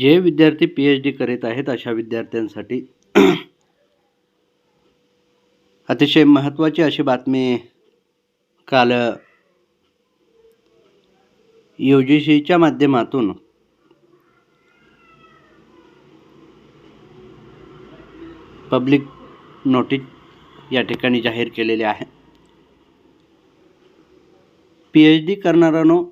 जे विद्यार्थी P H D करीत आहेत अशा विद्यार्थ्यांसाठी अतिशय महत्त्वाची अशी बातमी काल यू जी सीच्या माध्यमातून पब्लिक नोटीस या ठिकाणी जाहीर केलेले आहे. पी एच डी करणाऱ्यानो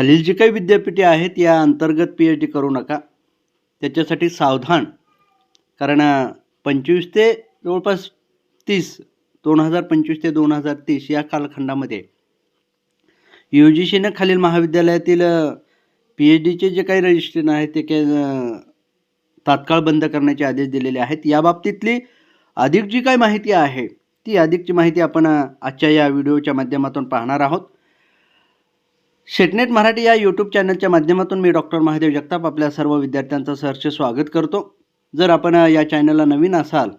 खालील जी काही विद्यापीठे आहेत या अंतर्गत पी एच डी करू नका. त्याच्यासाठी सावधान. कारण पंचवीस ते जवळपास तीस दोन हजार पंचवीस ते दोन हजार तीस या कालखंडामध्ये यू जी सीनं खालील महाविद्यालयातील पी एच डीचे जे काही रजिस्ट्रेशन आहे ते काय तात्काळ बंद करण्याचे आदेश दिलेले आहेत. याबाबतीतली अधिक जी काही माहिती आहे ती अधिकची माहिती आपण आजच्या या व्हिडिओच्या माध्यमातून पाहणार आहोत. शेटनेट मराठी या यूट्यूब चॅनलच्या माध्यमातून मी डॉक्टर महादेव जगताप आपल्या सर्व विद्यार्थ्यांचं सहर्ष स्वागत करतो. जर आपण या चॅनलला नवीन असाल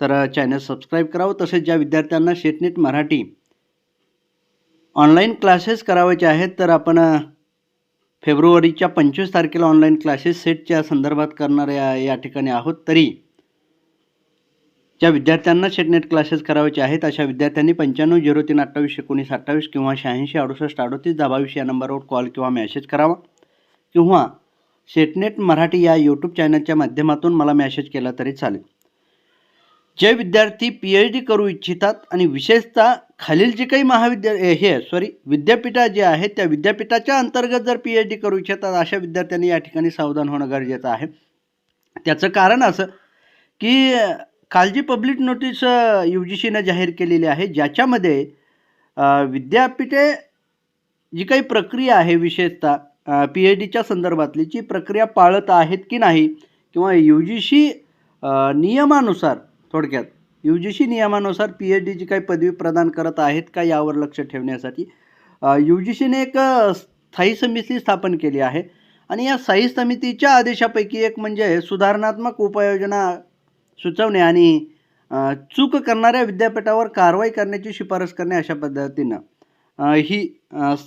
तर चॅनल सबस्क्राईब करावं. तसेच ज्या विद्यार्थ्यांना शेटनेट मराठी ऑनलाईन क्लासेस करावायचे आहेत तर आपण फेब्रुवारीच्या पंचवीस तारखेला ऑनलाईन क्लासेस सेटच्या संदर्भात करणाऱ्या या ठिकाणी आहोत. तरी ज्या विद्यार्थ्यांना सेटनेट क्लासेस करावायचे आहेत अशा विद्यार्थ्यांनी पंच्याण्णव झिरो तीन अठ्ठावीस एकोणीस अठ्ठावीस किंवा शहाऐंशी अडुसष्ट अडतीस दहावीस या नंबरवर कॉल किंवा मेसेज करावा. किंवा सेटनेट मराठी या यूट्यूब चॅनलच्या माध्यमातून मला मेसेज केला तरी चालेल. जे विद्यार्थी पी एच डी करू इच्छितात आणि विशेषतः खालील जे काही महाविद्या हे सॉरी विद्यापीठा जे आहेत त्या विद्यापीठाच्या अंतर्गत जर पी एच डी करू इच्छितात अशा विद्यार्थ्यांनी या ठिकाणी सावधान होणं गरजेचं आहे. त्याचं कारण असं की कालजी पब्लिक नोटीस यू जी सीनं जाहीर केलेली आहे ज्याच्यामध्ये विद्यापीठे जी काही प्रक्रिया आहे विशेषतः पी एच डीच्या संदर्भातली जी प्रक्रिया पाळत आहेत की नाही किंवा यू जी सी नियमानुसार थोडक्यात यू जी सी नियमानुसार पी एच डी जी काही पदवी प्रदान करत आहेत का यावर लक्ष ठेवण्यासाठी यू जी सीने एक स्थायी समिती स्थापन केली आहे. आणि या स्थायी समितीच्या आदेशापैकी एक म्हणजे सुधारणात्मक उपाययोजना सुचवणे आणि चूक करणाऱ्या विद्यापीठावर कारवाई करण्याची शिफारस करणे अशा पद्धतीनं ही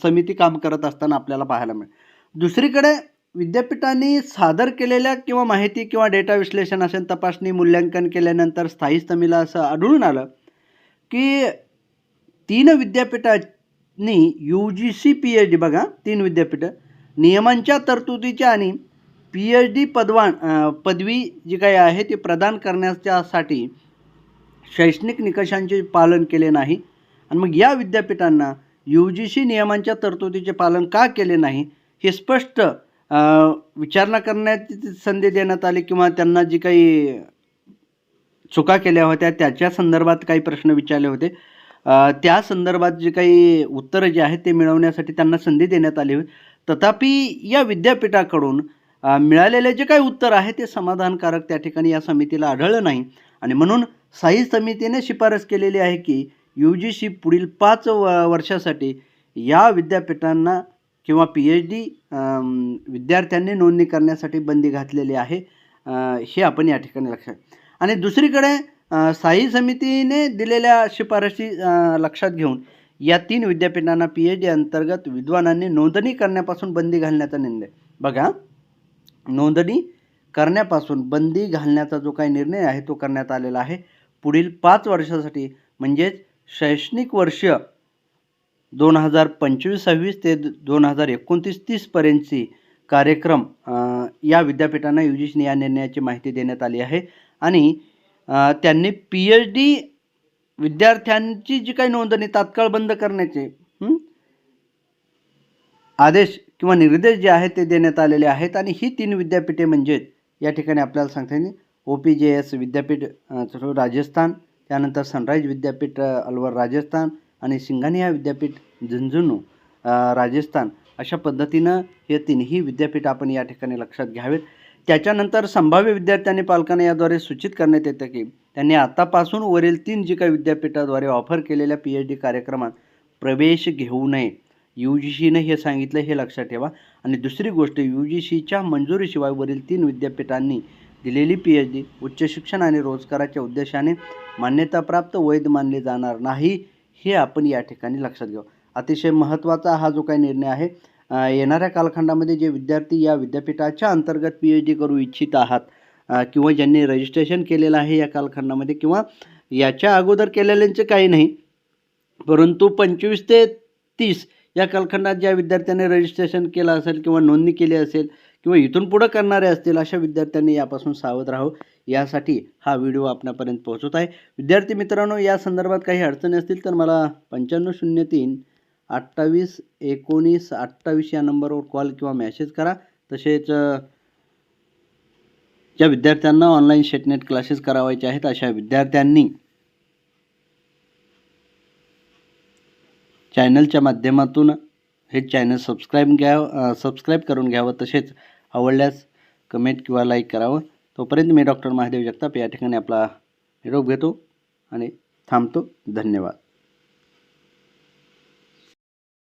समिती काम करत असताना आपल्याला पाहायला मिळेल. दुसरीकडे विद्यापीठांनी सादर केलेल्या किंवा माहिती किंवा डेटा विश्लेषण असेल तपासणी मूल्यांकन केल्यानंतर स्थायी समितीला असं आढळून आलं की तीन विद्यापीठांनी U G C P H D बघा तीन विद्यापीठं नियमांच्या तरतुदीच्या आणि पी एच डी पदवान पदवी जी काही आहे ती प्रदान करण्याच्यासाठी शैक्षणिक निकषांचे पालन केले नाही. आणि मग या विद्यापीठांना यू जी सी नियमांच्या तरतुदीचे पालन का केले नाही हे स्पष्ट विचारणा करण्याची संधी देण्यात आली किंवा त्यांना जी काही चुका केल्या होत्या त्याच्या संदर्भात काही प्रश्न विचारले होते. त्या संदर्भात जे काही उत्तरं जे आहेत ते मिळवण्यासाठी त्यांना संधी देण्यात आली होती. तथापि या विद्यापीठाकडून मिळालेले जे काही उत्तर आहे ते समाधानकारक त्या ठिकाणी या समितीला आढळलं नाही. आणि म्हणून साई समितीने शिफारस केलेली आहे की यू जी सी पुढील पाच व वर्षासाठी या विद्यापीठांना किंवा पी एच डी विद्यार्थ्यांनी नोंदणी करण्यासाठी बंदी घातलेली आहे. हे आपण या ठिकाणी लक्षात आणि दुसरीकडे साई स्थायी समितीने दिलेल्या शिफारशी लक्षात घेऊन या तीन विद्यापीठांना पी एच डी अंतर्गत विद्वानांनी नोंदणी करण्यापासून बंदी घालण्याचा निर्णय. बघा नोंदणी करण्यापासून बंदी घालण्याचा जो काही निर्णय आहे तो करण्यात आलेला आहे. पुढील पाच वर्षासाठी म्हणजेच शैक्षणिक वर्ष दोन हजार पंचवीस सव्वीस ते दोन हजार एकोणतीस तीसपर्यंतची कार्यक्रम या विद्यापीठांना यू जी सी या निर्णयाची माहिती देण्यात आली आहे. आणि त्यांनी पी एच डी विद्यार्थ्यांची जी काही नोंदणी तात्काळ बंद करण्याचे आदेश किंवा निर्देश जे आहेत ते देण्यात आलेले आहेत. आणि ही तीन विद्यापीठे म्हणजेच या ठिकाणी आपल्याला सांगता येईल. ओ पी जे एस विद्यापीठ राजस्थान त्यानंतर सनराईज विद्यापीठ अलवर राजस्थान आणि सिंघानिया विद्यापीठ झुंझुनू राजस्थान. अशा पद्धतीनं हे तिन्ही विद्यापीठ आपण या ठिकाणी लक्षात घ्यावेत. त्याच्यानंतर संभाव्य विद्यार्थ्यांनी पालकांना याद्वारे सूचित करण्यात येतं की त्यांनी आतापासून वरील तीन जी काही विद्यापीठाद्वारे ऑफर केलेल्या पी एच डी कार्यक्रमात प्रवेश घेऊ नये. यू जी सीनं हे सांगितलं हे लक्षात ठेवा. आणि दुसरी गोष्ट यू जी सीच्या मंजुरीशिवाय वरील तीन विद्यापीठांनी दिलेली पी एच डी उच्च शिक्षण आणि रोजगाराच्या उद्देशाने मान्यताप्राप्त वैध मानले जाणार नाही हे आपण या ठिकाणी लक्षात घेऊ. अतिशय महत्त्वाचा हा जो काही निर्णय आहे येणाऱ्या कालखंडामध्ये जे विद्यार्थी या विद्यापीठाच्या अंतर्गत पी एच डी करू इच्छित आहात किंवा ज्यांनी रजिस्ट्रेशन केलेलं आहे या कालखंडामध्ये किंवा याच्या अगोदर केलेल्यांचं काही नाही परंतु पंचवीस ते तीस या कालखंडात ज्या विद्यार्थ्यांनी रजिस्ट्रेशन केलं असेल किंवा नोंदणी केली असेल किंवा इथून पुढं करणारे असतील अशा विद्यार्थ्यांनी यापासून सावध राहो यासाठी हा व्हिडिओ आपणापर्यंत पोहोचत आहे. विद्यार्थी मित्रांनो या संदर्भात काही अडचणी असतील तर मला पंच्याण्णव शून्य तीन अठ्ठावीस एकोणीस अठ्ठावीस या नंबरवर कॉल किंवा मॅसेज करा. तसेच ज्या विद्यार्थ्यांना ऑनलाईन शेटनेट क्लासेस करावायचे आहेत अशा विद्यार्थ्यांनी चॅनलच्या माध्यमातून हे चॅनल सबस्क्राईब घ्या सबस्क्राईब करून घ्यावं तसेच आवडल्यास कमेंट किंवा लाईक करावं. तोपर्यंत मी डॉक्टर महादेव जगताप या ठिकाणी आपला निरोप घेतो आणि थांबतो. धन्यवाद.